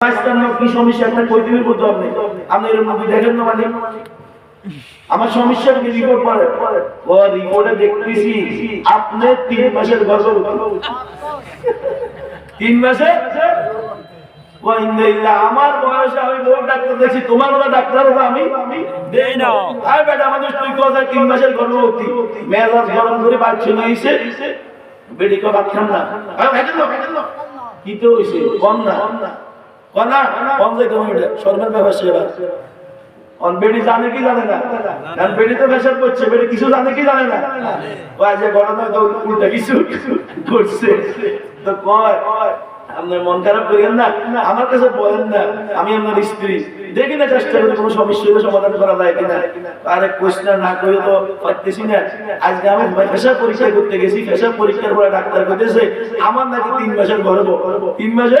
পাকিস্তান কি সমস্যা একটা কই দিবি বলতে আপনি আপনি এর মুভি দেখেন না মানে আমার সমস্যা কি রিপোর্ট পড়ে ও রিপোর্টে দেখতেছি আপনি তিন মাসের গর্ভবতী তিন মাসে ও ইন্না ইল্লা, আমার বয়সে আমি বড় ডাক্তার দেখছি তোমার মতো ডাক্তার হব আমি? না আরে বেটা আমাদের তুই কথা তিন মাসের গর্ভবতী মেজাজ গরম করে বাচ্চা নিয়েছে বেডি কো ভাত খান না। কি তো হইছে? কম না। আমার কাছে বলেন না, আমি স্ত্রী। দেখি না চেষ্টা করে কোনো সমস্যা সমাধান করা যায় কিনা। আরে কোশ্চেন না করে তো পারতেছি না। আজকে আমি পেশা পরীক্ষা করতে গেছি পেশা পরীক্ষার পরে ডাক্তার কইতেছে আমার নাকি তিন মাসের গর্ভ। তিন মাসে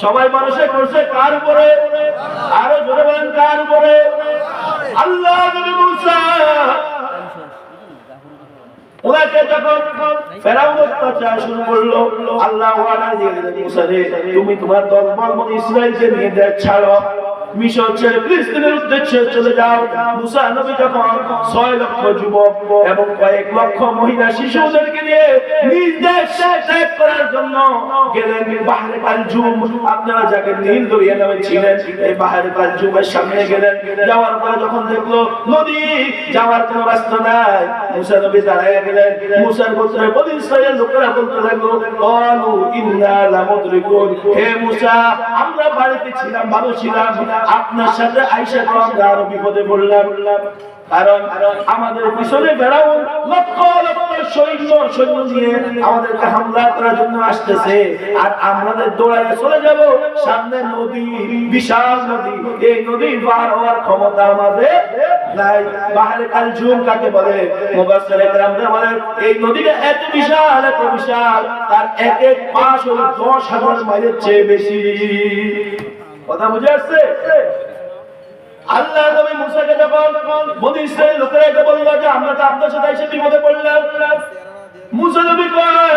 সবাই মানুষে করছে কার উপরে? আরও জোরে বলেন, কার উপরে? আল্লাহ আল্লাহ তুমি তোমার দলবল মনে ইসরায়েলকে নিয়ে দেখ, ছাড়ো। মিশর ছেড়ে ফিলিস্তিনের উদ্দেশ্যে চলে যাও। মুসা নবী যখন ছয় লক্ষ যুবক এবং কয়েক লক্ষ মহিলা শিশুদেরকে নিয়ে নিজ দেশ ত্যাগ করার জন্য গেলেন বাহারে কালজুম আপনারা যাকে নীল দরিয়া নামে ছিলেন এই বাহারে কালজুমের সামনে গেলেন। যাওয়ার পরে যখন দেখল নদী, যাওয়ার কোনো রাস্তা নাই, মুসা নবী দাঁড়ায় গেলেন। মুসার গোত্রের বনি ইসরায়েলের লোকেরা বলতে লাগল, কালু ইন্না লামুদরিকুন। হে মুসা, আমরা বাড়িতে ছিলাম, ভালো ছিলাম। আপনার সাথে আইসা তো আমরা আরও বিপদে পড়লাম। কারণ আমাদের পিছনে বেড়াও, লক্ষ লক্ষ সৈন্য সৈন্য নিয়ে আমাদেরকে হামলা করার জন্য আসতেছে। আর আমাদের দৌড়ায় চলে যাব, সামনে নদী, বিশাল নদী। এই নদী পার হওয়ার ক্ষমতা আমাদের নাই। বাহারে কাল জুম কাকে বলে? বলেন এই নদীটা এত বিশাল এত বিশাল, তার এক এক পাঁচ হল দশ হাজার মাইলের চেয়ে বেশি। কথা বুঝে আসছে? আল্লাহ নবী মুসাকে যখন বনি ইসরায়েল লোকেরা এটা বলল যে আমরা তো আপনার সাথে এসে বিপদে পড়লাম, মুসা নবী কয়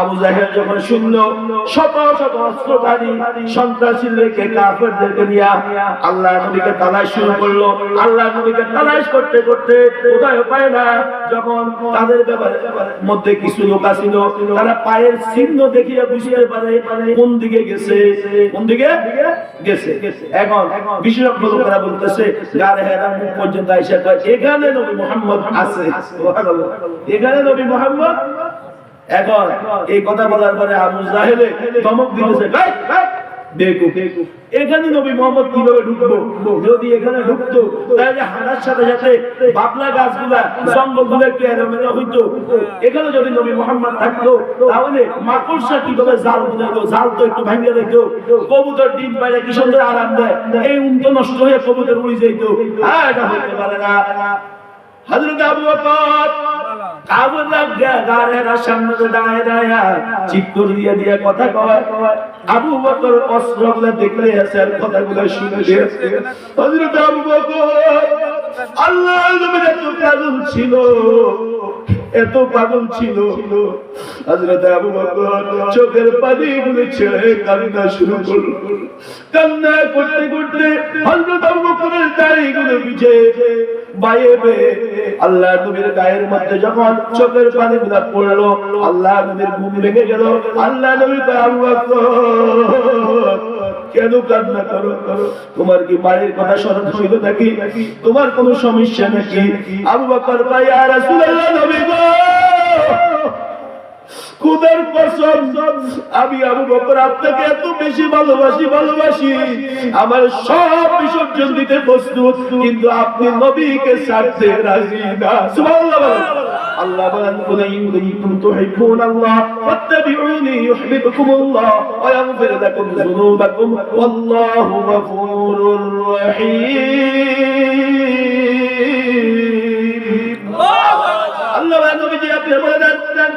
আবু জাহেল যখন শুনলো, শত শত অস্ত্রধারী সন্ত্রাসী রেখে কাফেরদেরকে নিয়ে আল্লাহ নবীকে তালাশ শুরু করল। আল্লাহ নবীকে তালাশ করতে করতে কোথায় পায় না। যখন তাদের ব্যাপারে মধ্যে কিছু লোক আছিল তারা পায়ের চিহ্ন দেখিয়ে বুঝতে পারে কোন দিকে গেছে, কোন দিকে গেছে। এখন বিশেষজ্ঞ লোকেরা বলতেছে, গারে হেরা মুখ পর্যন্ত আইসা এখানে নবী মোহাম্মদ আছে। এখানে নবী মোহাম্মদ এখন এই কথা বলার পরে আবু জাহেলে ধমক দিতেছে "এই, এই, বেকুব এখানে নবী মোহাম্মদ কীভাবে ঢুকবো? যদি এখানে ঢুকতো তাহলে হানার সাথে সাথে বাবলা গাছগুলা জঙ্গলগুলো একটু এলোমেলো হইতো। এখানে যদি নবী মোহাম্মদ থাকতো তাহলে মাকড়সা কীভাবে জাল বুঝাইতো? জাল তো একটু ভাঙিয়ে দিত। কবুতর ডিম পাইলে কি সুন্দর আরাম দেয়। এই উম নষ্ট হয়ে কবুতর উড়ে যেত হ্যাঁ এটা হইতে পারে না। হযরত আবু বকর কাবুল্লাহ গারের সামনে দাঁড়ায় দাঁড়ায় চিৎকার দিয়ে দিয়ে কথা কয়। আবু বকর অস্ত্রগুলো দেখলে আছে আর কথাগুলো শুনে হযরত আবু বকর আল্লাহ এত পাগল ছিল। এত পাগল ছিল। চোখের পানি গুলো ছেড়ে কান্না শুরু করল। কান্না করতে করতে হযরত দাড়ি গুলো ভিজে আল্লাহ নবীর গায়ের মধ্যে যখন চোখের পানি আল্লাহ কেন কান্না করো? করো তোমার কি বাড়ির কথা স্মরণ ছিল নাকি? তোমার কোনো সমস্যা নাকি? আবু বকর ভাই আর রাসূলুল্লাহ, নবী গো! খুদার কসম, আমি আবু বকর আপনাকে এত বেশি ভালোবাসি ভালোবাসি। আমার সব বিসর্জন দিতে প্রস্তুত, কিন্তু আপনি নবীকে ছাড়তে রাজি না। সুবহানাল্লাহ। আল্লাহ বলেন কুল ইন কুনতুম তুহিব্বুনাল্লাহ ফাত্তাবিউনি ইউহিব্বুকুমুল্লাহ ওয়া ইয়াগফির লাকুম যুনুবাকুম ওয়াল্লাহু গফুরুর রহিম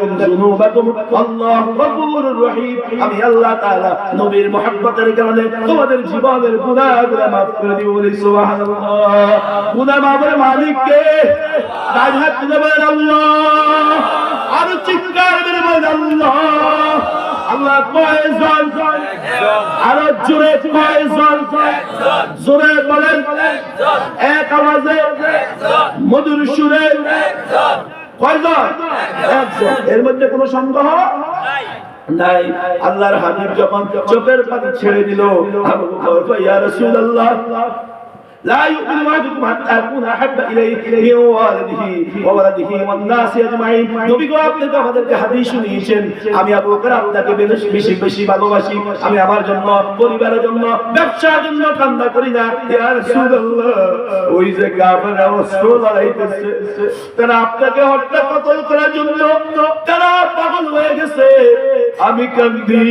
লাকুম যুনুবাকুম। আল্লাহু গফুরুর রহিম। আমি আল্লাহ তাআলা নবীর মহব্বতের কারণে তোমাদের জীবনের গুনাহগুলো maaf করে দিব বলি, সুবহানাল্লাহ। গুনাহ মাফের মালিক কে ডান হাত তুলে আল্লাহ। আর চিৎকার করে বলেন আল্লাহ। আল্লাহ কয়জন? আরও জোরে কয়জন? জোরে বলেন। এক আওয়াজে মধুর সুরে এর মধ্যে কোনো সন্দেহ? নাই। আল্লাহর হাবিব যখন চোখের পানি ছেড়ে দিল আবু বকর لا يؤمن أحدكم حتى أكون أحب إليه من والده وولده والناس أجمعين নবী গো আপনি তো আমাদেরকে হাদিস শুনিয়েছেন আমি আবু বকর আপনাকে বেশি বেশি বেশি ভালোবাসি আমি আমার জন্য পরিবারের জন্য ব্যবসার জন্য কান্না করি না ইয়া রাসূলুল্লাহ ওই যে কাফেররা অস্ত্র লড়াইতেছে তারা আপনাকে হত্যা কতল করার জন্য তারা পাগল হয়ে গেছে আমি কান্দি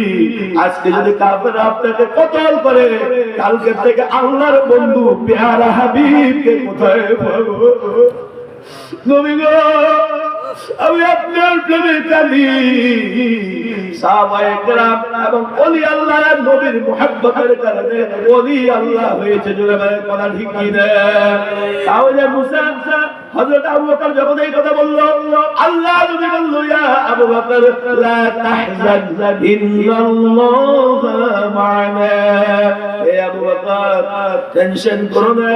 আজকে যদি কাফেররা আপনাকে কতল করে কালকে থেকে আল্লাহর বন্ধু পেয়ারা হাবিবকে কোথায় পাবো? নবী গো, আমি আপনার প্রেমে কাঁদি। সাহাবায়ে কেরাম এবং ওলি আল্লাহ নবীর মুহাব্বতের কারণে ওলি আল্লাহ হয়েছে, জোরে বলে কথা ঠিক কি না তাহলে মুসা হযরত আবু বকর যখন এই কথা বলল, আল্লাহ নবী বলল, ইয়া আবু বকর, লা তাহজান, ইন্নাল্লাহ মা'না। হে আবু বকর, টেনশন করো না।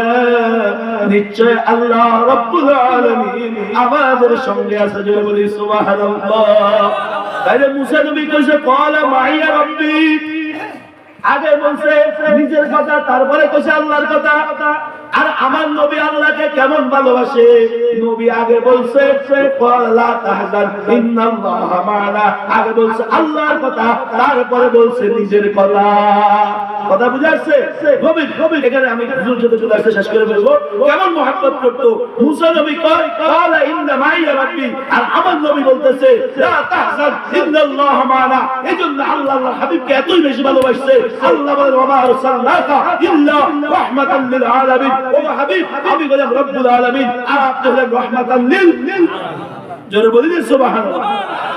নিশ্চয় আল্লাহ রাব্বুল আলামিন আমাদের সঙ্গে আছে জোরে বলি, সুবহানাল্লাহ। তাইলে মুসা নবী কইছে, ক্বালা মাইয়া রাব্বি। আগে বলছে, নিজের কথা, তারপরে কইছে, আল্লাহর কথা। আমার নবী আল্লাহকে কেমন ভালোবাসে? নবী আগে বলছে আগে বলছে, আল্লাহর কথা। তারপরে বলছে, নিজের কথা। কথা বুঝাচ্ছে গভীর গভীর। এখানে আমি হুজুর যদি চলে আসতে শেষ করে ফেলব। কেমন মহব্বত করতো? মুসা নবী কয় ক্বালা ইন্না মাইয়া রাব্বি। আর আমার নবী বলতেছে, লা তাহজান, ইন্নাল্লাহা মা'না। এজন্য আল্লাহ, আল্লাহর হাবিবকে এতই বেশি ভালোবাসছে। আল্লাহ বলেন, ওয়া মা আরসালনাকা ইল্লা রাহমাতাল লিল আলামিন। ও হাবিব, আমি বলেন, রব্বুল আলামিন। আর আপনি হলেন রাহমাতাল লিল জোরে বলি সুবহানাল্লাহ।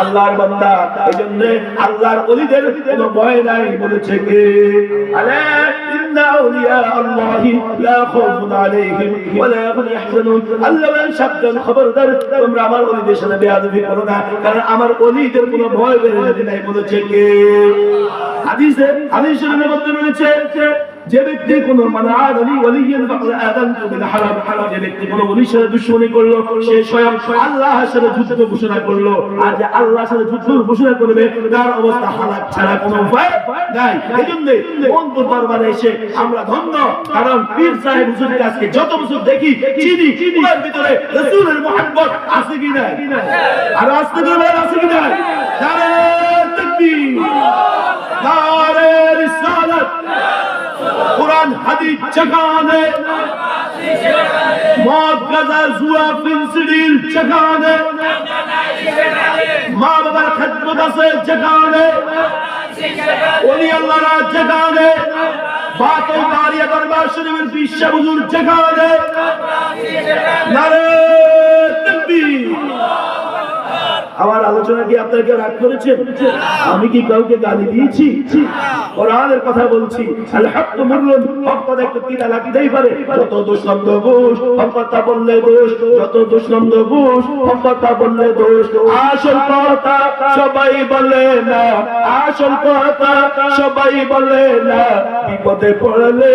আল্লাহর বান্দা। এই জন্য আল্লাহর ওলিদের কোনো ভয় নাই, বলেছে কে? আলা, ইন্না আউলিয়া আল্লাহি লা খাউফুন আলাইহিম হুম আল্লাহ বলেন খবরদার, তোমরা আমার ওলিদের সাথে বেয়াদবি করো না, কারণ আমার ওলিদের কোনো ভয় বের নাই, বলেছে কে? হাদিসে হাদিসের মধ্যে রয়েছে যে ব্যক্তি কোন মানে যে ব্যক্তি কোন ওলির সাথে দুশমনি করল, সে স্বয়ং আল্লাহর সাথে যুদ্ধ ঘোষণা করল। আর যে আল্লাহর সাথে যুদ্ধ ঘোষণা করবে, তার অবস্থা হালাক ছাড়া কোনো উপায় নাই। এজন্য মন্দির দরবারে এসে আমরা ধন্য। কারণ পীর সাহেব হুজুরকে আজকে যত বছর দেখি, চিনি ওনার ভিতরে রাসূলের মুহাব্বত আছে কি না আর আসতে করে আছে কি না নারে তাকবীর, নারে রিসালাত। কোরআন, হাদিস জাগানে মদ, গাজা, জুয়া ফিনসিডিল জাগানে মা বাবার খেদমত আছে জাগানে ওলি আল্লাহরা জাগানে বাতল বাড়িয়া দরবার শরীফের বিশ্ব হুজুর জাগানে নারে তাকবীর। আমার আলোচনা কি আপনারা কেউ রাগ করেছেন? আমি কি কাউকে গালি দিয়েছি? কোরআনের কথা বলছি। হক হক কথা একটু কিনা পারে। যত দোষ নন্দ ঘোষ হক কথা বললে দোষ। যত দোষ নন্দ ঘোষ হক কথা বললে দোষ। আসল কথা সবাই বলে না। আসল কথা সবাই বলে না। বিপদে পড়লে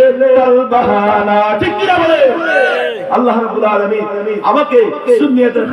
বাহানা। ঠিক বলে? আল্লাহ রাব্বুল আলামিন আমাকে সুন্নিয়তের